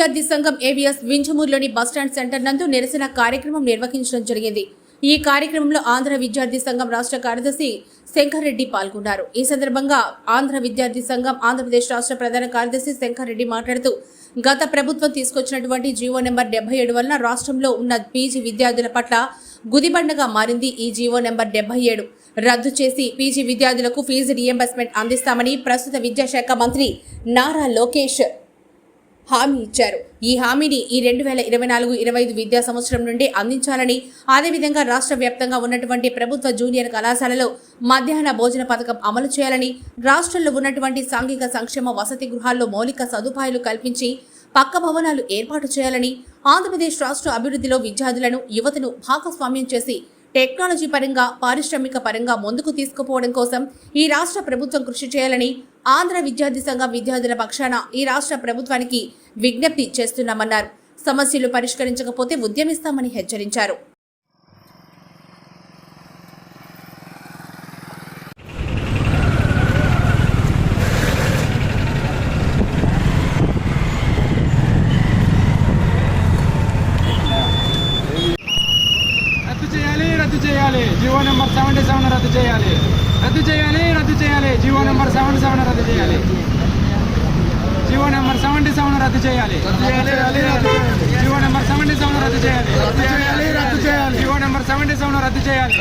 విద్యార్థి సంఘం AVS వింజమూరులోని bus stand centre నందు నిరసన కార్యక్రమం నిర్వహించడం జరిగింది. ఈ కార్యక్రమంలో ఆంధ్ర విద్యార్థి సంఘం రాష్ట్ర కార్యదర్శి శంకర్రెడ్డి పాల్గొన్నారు. ఈ సందర్భంగా ఆంధ్ర విద్యార్థి సంఘం ఆంధ్రప్రదేశ్ రాష్ట్ర ప్రధాన కార్యదర్శి శంకర్రెడ్డి మాట్లాడుతూ గత ప్రభుత్వం తీసుకొచ్చినటువంటి జీవో నెంబర్ డెబ్బై ఏడు వలన రాష్ట్రంలో ఉన్న పీజీ విద్యార్థుల పట్ల గుదిబండగా మారింది ఈ జీవో నెంబర్ డెబ్బై ఏడు. రద్దు చేసి పీజీ విద్యార్థులకు ఫీజు రియంబర్స్మెంట్ అందిస్తామని ప్రస్తుత విద్యాశాఖ మంత్రి నారా లోకేష్ హామీ ఇచ్చారు. ఈ హామీని ఈ రెండు వేల ఇరవై నాలుగు ఇరవై ఐదు విద్యా సంవత్సరం నుండి అందించాలని అదేవిధంగా రాష్ట్ర వ్యాప్తంగా ఉన్నటువంటి ప్రభుత్వ జూనియర్ కళాశాలలో మధ్యాహ్న భోజన పథకం అమలు చేయాలని రాష్ట్రంలో ఉన్నటువంటి సాంఘిక సంక్షేమ వసతి గృహాల్లో మౌలిక సదుపాయాలు కల్పించి పక్క భవనాలు ఏర్పాటు చేయాలని ఆంధ్రప్రదేశ్ రాష్ట్ర అభివృద్ధిలో విద్యార్థులను యువతను భాగస్వామ్యం చేసి టెక్నాలజీ పరంగా పారిశ్రామిక పరంగా ముందుకు తీసుకుపోవడం కోసం ఈ రాష్ట్ర ప్రభుత్వం కృషి చేయాలని ఆంధ్ర విద్యార్థి సంఘం విద్యార్థుల పక్షాన ఈ రాష్ట్ర ప్రభుత్వానికి విజ్ఞప్తి చేస్తున్నామన్నారు. సమస్యలు పరిష్కరించకపోతే ఉద్యమిస్తామని హెచ్చరించారు రద్దు చేయాలి రద్దు చేయాలి. జీవో నెంబర్ సెవెంటీ సెవెన్ రద్దు చేయాలి. రద్దు చేయాలి రద్దు చేయాలి. జీవో నెంబర్ సెవెంటీ సెవెన్ రద్దు చేయాలి. జీవో నెంబర్ సెవెంటీ సెవెన్ రద్దు చేయాలి. జీవో నెంబర్ సెవెంటీ సెవెన్ రద్దు చేయాలి రద్దు చేయాలి. జీవో నెంబర్ సెవెంటీ సెవెన్ రద్దు చేయాలి.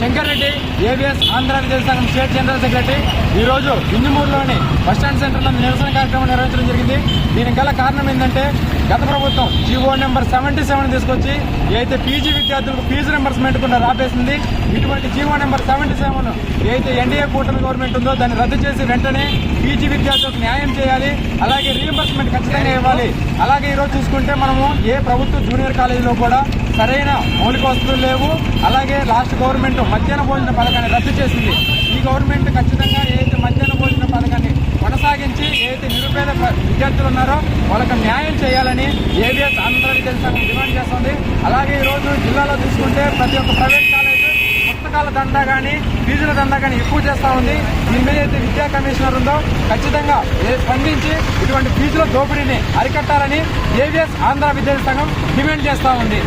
శంకర్ రెడ్డి ఏబిఎస్ ఆంధ్ర విద్యార్థి సంఘం స్టేట్ జనరల్ సెక్రటరీ. ఈరోజు రోజు ఇంజమూరులోని బస్టాండ్ సెంటర్లో నిరసన కార్యక్రమం నిర్వహించడం జరిగింది. దీనికి గల కారణం ఏంటంటే గత ప్రభుత్వం జీవో నెంబర్ సెవెంటీ సెవెన్ తీసుకొచ్చి ఏదైతే పీజీ విద్యార్థులకు ఫీజు రింబర్స్మెంట్ కూడా రాపేసింది ఇటువంటి జీవో నెంబర్ సెవెంటీ సెవెన్ ఏదైతే ఎన్డీఏ కూటమి గవర్నమెంట్ ఉందో దాన్ని రద్దు చేసి వెంటనే పీజీ విద్యార్థులకు న్యాయం చేయాలి అలాగే రీఎంబర్స్మెంట్ ఖచ్చితంగా ఇవ్వాలి. అలాగే ఈరోజు చూసుకుంటే మనము ఏ ప్రభుత్వ జూనియర్ కాలేజీలో కూడా సరైన మౌలిక వసతులు లేవు అలాగే లాస్ట్ గవర్నమెంట్ మధ్యాహ్న భోజన పథకాన్ని రద్దు చేసింది. ఈ గవర్నమెంట్ ఖచ్చితంగా ఏదైతే మధ్యాహ్న భోజన పథకాన్ని కొనసాగించి ఏదైతే నిరుపేద విద్యార్థులు ఉన్నారో వాళ్ళకి న్యాయం చేయాలని ఏబిఎస్ ఆంధ్ర సంఘం డిమాండ్ చేస్తుంది. అలాగే ఈరోజు జిల్లాలో చూసుకుంటే ప్రతి ఒక్క ప్రైవేట్ కాలేజ్ పుస్తకాల దండ కానీ ఫీజుల దండ కానీ ఎక్కువ చేస్తూ ఉంది. దీని మీద అయితే విద్యా కమిషనర్ ఉందో ఖచ్చితంగా స్పందించి ఇటువంటి ఫీజుల దోపిడీని అరికట్టాలని ఏబిఎస్ ఆంధ్ర విద్యార్థి సంఘం డిమాండ్ చేస్తూ ఉంది.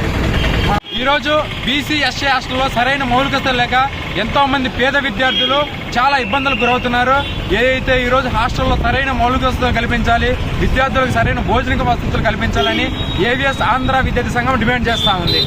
ఈరోజు బీసీ ఎస్సీ హాస్టల్లో సరైన మౌలికత లేక ఎంతో మంది పేద విద్యార్థులు చాలా ఇబ్బందులకు గురవుతున్నారు. ఏదైతే ఈరోజు హాస్టల్లో సరైన మౌలిక వసతులు కల్పించాలి విద్యార్థులకు సరైన భోజనిక వసతులు కల్పించాలని ఏవిఎస్ ఆంధ్ర విద్యార్థి సంఘం డిమాండ్ చేస్తా ఉంది.